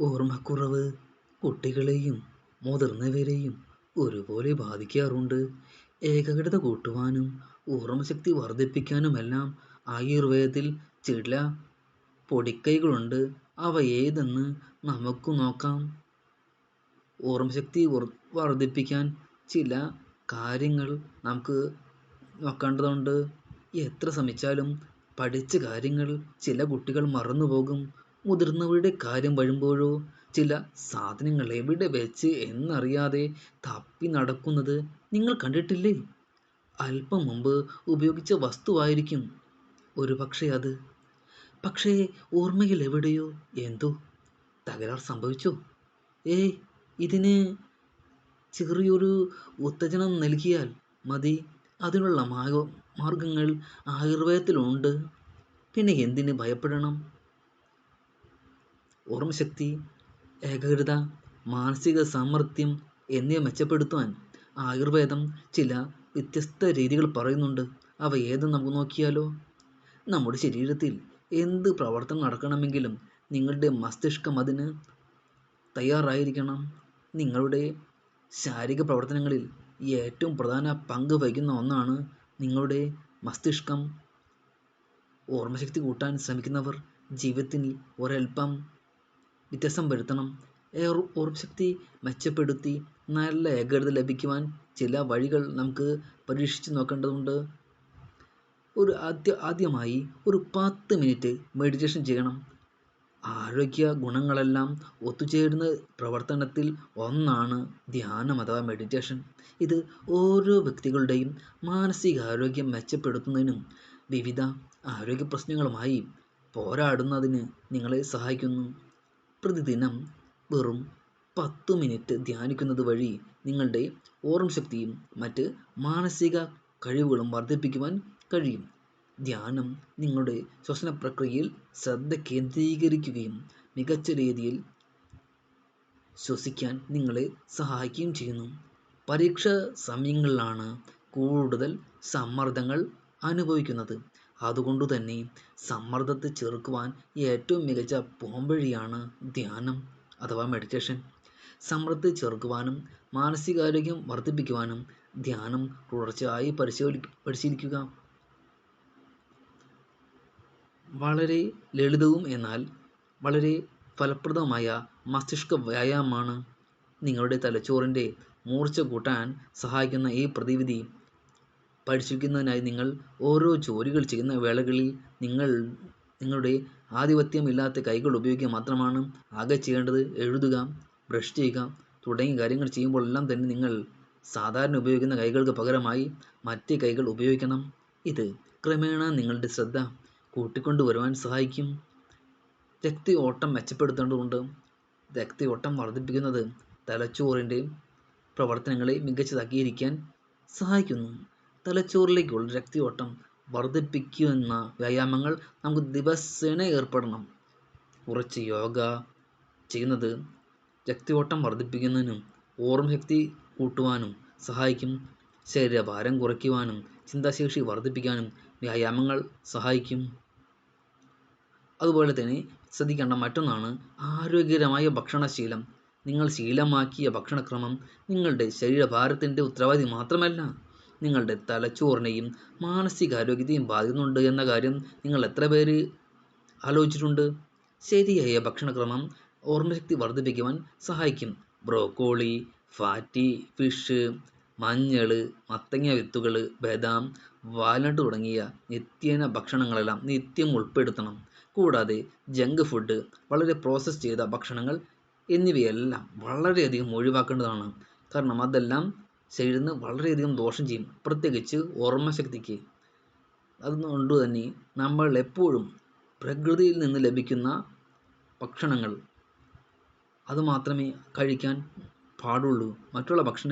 ഓർമ്മക്കുറവ് കുട്ടികളെയും മുതിർന്നവരെയും ഒരുപോലെ ബാധിക്കാറുണ്ട്. ഏകാഗ്രത കൂട്ടുവാനും ഓർമ്മശക്തി വർദ്ധിപ്പിക്കാനുമെല്ലാം ആയുർവേദത്തിൽ ചില പൊടിക്കൈകളുണ്ട്. അവ ഏതെന്ന് നമുക്ക് നോക്കാം. ഓർമ്മശക്തി വർദ്ധിപ്പിക്കാൻ ചില കാര്യങ്ങൾ നമുക്ക് നോക്കേണ്ടതുണ്ട്. എത്ര ശ്രമിച്ചാലും പഠിച്ച കാര്യങ്ങൾ ചില കുട്ടികൾ മറന്നുപോകും. മുതിർന്നവരുടെ കാര്യം വരുമ്പോഴോ ചില സാധനങ്ങൾ എവിടെ വെച്ച് എന്നറിയാതെ തപ്പി നടക്കുന്നത് നിങ്ങൾ കണ്ടിട്ടില്ലേ. അല്പം മുമ്പ് ഉപയോഗിച്ച വസ്തുവായിരിക്കും ഒരുപക്ഷേ അത്. പക്ഷേ ഓർമ്മയിൽ എവിടെയോ എന്തോ തകരാർ സംഭവിച്ചോ. ഏയ് ഇതിന് ചെറിയൊരു ഉത്തേജനം നൽകിയാൽ മതി. അതിനുള്ള മാർഗങ്ങൾ ആയുർവേദത്തിലുണ്ട്. പിന്നെ എന്തിന് ഭയപ്പെടണം. ഓർമ്മശക്തി, ഏകാഗ്രത, മാനസിക സാമർഥ്യം എന്നിവ മെച്ചപ്പെടുത്താൻ ആയുർവേദം ചില വ്യത്യസ്ത രീതികൾ പറയുന്നുണ്ട്. അവ ഏതെന്ന് നമുക്ക് നോക്കിയാലോ. നമ്മുടെ ശരീരത്തിൽ എന്ത് പ്രവർത്തനം നടക്കണമെങ്കിലും നിങ്ങളുടെ മസ്തിഷ്കം അതിന് തയ്യാറായിരിക്കണം. നിങ്ങളുടെ ശാരീരിക പ്രവർത്തനങ്ങളിൽ ഏറ്റവും പ്രധാന പങ്ക് വഹിക്കുന്ന ഒന്നാണ് നിങ്ങളുടെ മസ്തിഷ്കം. ഓർമ്മശക്തി കൂട്ടാൻ ശ്രമിക്കുന്നവർ ജീവിതത്തിൽ ഒരല്പം വ്യത്യാസം വരുത്തണം. ഓർമ്മശക്തി മെച്ചപ്പെടുത്തി നല്ല ഏകാഗ്രത ലഭിക്കുവാൻ ചില വഴികൾ നമുക്ക് പരീക്ഷിച്ച് നോക്കേണ്ടതുണ്ട്. ഒരു ആദ്യ ആദ്യമായി ഒരു പത്ത് മിനിറ്റ് മെഡിറ്റേഷൻ ചെയ്യണം. ആരോഗ്യ ഗുണങ്ങളെല്ലാം ഒത്തുചേരുന്ന പ്രവർത്തനത്തിൽ ഒന്നാണ് ധ്യാനം അഥവാ മെഡിറ്റേഷൻ. ഇത് ഓരോ വ്യക്തികളുടെയും മാനസികാരോഗ്യം മെച്ചപ്പെടുത്തുന്നതിനും വിവിധ ആരോഗ്യ പ്രശ്നങ്ങളുമായി പോരാടുന്നതിന് നിങ്ങളെ സഹായിക്കുന്നു. പ്രതിദിനം വെറും പത്തു മിനിറ്റ് ധ്യാനിക്കുന്നത് വഴി നിങ്ങളുടെ ഓർമ്മശക്തിയും മറ്റ് മാനസിക കഴിവുകളും വർദ്ധിപ്പിക്കുവാൻ കഴിയും. ധ്യാനം നിങ്ങളുടെ ശ്വസന പ്രക്രിയയിൽ ശ്രദ്ധ കേന്ദ്രീകരിക്കുകയും മികച്ച രീതിയിൽ ശ്വസിക്കാൻ നിങ്ങളെ സഹായിക്കുകയും ചെയ്യുന്നു. പരീക്ഷാ സമയങ്ങളിലാണ് കൂടുതൽ സമ്മർദ്ദങ്ങൾ അനുഭവിക്കുന്നത്. അതുകൊണ്ടുതന്നെ സമ്മർദ്ദത്തെ ചെറുക്കുവാൻ ഏറ്റവും മികച്ച പോംവഴിയാണ് ധ്യാനം അഥവാ മെഡിറ്റേഷൻ. സമ്മർദ്ദത്തെ ചെറുക്കുവാനും മാനസികാരോഗ്യം വർദ്ധിപ്പിക്കുവാനും ധ്യാനം തുടർച്ചയായി പരിശീലിക്കുക. വളരെ ലളിതവും എന്നാൽ വളരെ ഫലപ്രദമായ മസ്തിഷ്ക വ്യായാമമാണ്. നിങ്ങളുടെ തലച്ചോറിന്റെ മൂർച്ച കൂട്ടാൻ സഹായിക്കുന്ന ഈ പ്രതിവിധി പരിശീലിക്കുന്നതിനായി നിങ്ങൾ ഓരോ ജോലികൾ ചെയ്യുന്ന വേളകളിൽ നിങ്ങൾ നിങ്ങളുടെ ആധിപത്യമില്ലാത്ത കൈകൾ ഉപയോഗിക്കുക മാത്രമാണ്. ആകെ ചെയ്യേണ്ടത് എഴുതുക, ബ്രഷ് ചെയ്യുക തുടങ്ങിയ കാര്യങ്ങൾ ചെയ്യുമ്പോഴെല്ലാം തന്നെ നിങ്ങൾ സാധാരണ ഉപയോഗിക്കുന്ന കൈകൾക്ക് പകരമായി മറ്റ് കൈകൾ ഉപയോഗിക്കണം. ഇത് ക്രമേണ നിങ്ങളുടെ ശ്രദ്ധ കൂട്ടിക്കൊണ്ടുവരുവാൻ സഹായിക്കും. രക്തി ഓട്ടം മെച്ചപ്പെടുത്തേണ്ടതുണ്ട്. രക്തി ഓട്ടം വർദ്ധിപ്പിക്കുന്നത് തലച്ചോറിന്റെ പ്രവർത്തനങ്ങളെ മികച്ചതാക്കിയിരിക്കാൻ സഹായിക്കുന്നു. തലച്ചോറിലേക്കുള്ള രക്തയോട്ടം വർദ്ധിപ്പിക്കുന്ന വ്യായാമങ്ങൾ നമുക്ക് ദിവസേന ഏർപ്പെടണം. കുറച്ച് യോഗ ചെയ്യുന്നത് രക്തയോട്ടം വർദ്ധിപ്പിക്കുന്നതിനും ഓർമ്മശക്തി കൂട്ടുവാനും സഹായിക്കും. ശരീരഭാരം കുറയ്ക്കുവാനും ചിന്താശേഷി വർദ്ധിപ്പിക്കാനും വ്യായാമങ്ങൾ സഹായിക്കും. അതുപോലെ തന്നെ ശ്രദ്ധിക്കേണ്ട മറ്റൊന്നാണ് ആരോഗ്യകരമായ ഭക്ഷണശീലം. നിങ്ങൾ ശീലമാക്കിയ ഭക്ഷണക്രമം നിങ്ങളുടെ ശരീരഭാരത്തിന്റെ ഉത്തരവാദി മാത്രമല്ല, നിങ്ങളുടെ തലച്ചോറിനെയും മാനസികാരോഗ്യത്തെയും ബാധിക്കുന്നുണ്ട് എന്ന കാര്യം നിങ്ങൾ എത്ര പേര് ആലോചിച്ചിട്ടുണ്ട്. ശരിയായ ഭക്ഷണക്രമം ഓർമ്മശക്തി വർദ്ധിപ്പിക്കുവാൻ സഹായിക്കും. ബ്രോക്കോളി, ഫാറ്റി ഫിഷ്, മഞ്ഞൾ, മത്തങ്ങ വിത്തുകൾ, ബദാം, വാൽനട്ട് തുടങ്ങിയ നിത്യേന ഭക്ഷണങ്ങളെല്ലാം നിത്യം ഉൾപ്പെടുത്തണം. കൂടാതെ ജങ്ക് ഫുഡ്, വളരെ പ്രോസസ്സ് ചെയ്ത ഭക്ഷണങ്ങൾ എന്നിവയെല്ലാം വളരെയധികം ഒഴിവാക്കേണ്ടതാണ്. കാരണം അതെല്ലാം ശരീരത്തിന് വളരെയധികം ദോഷം ചെയ്യും. പ്രത്യേകിച്ച് ഓർമ്മശക്തിക്ക്. അതുകൊണ്ട് തന്നെ നമ്മൾ എപ്പോഴും പ്രകൃതിയിൽ നിന്ന് ലഭിക്കുന്ന ഭക്ഷണങ്ങൾ അത് മാത്രമേ കഴിക്കാൻ പാടുള്ളൂ. മറ്റുള്ള ഭക്ഷണ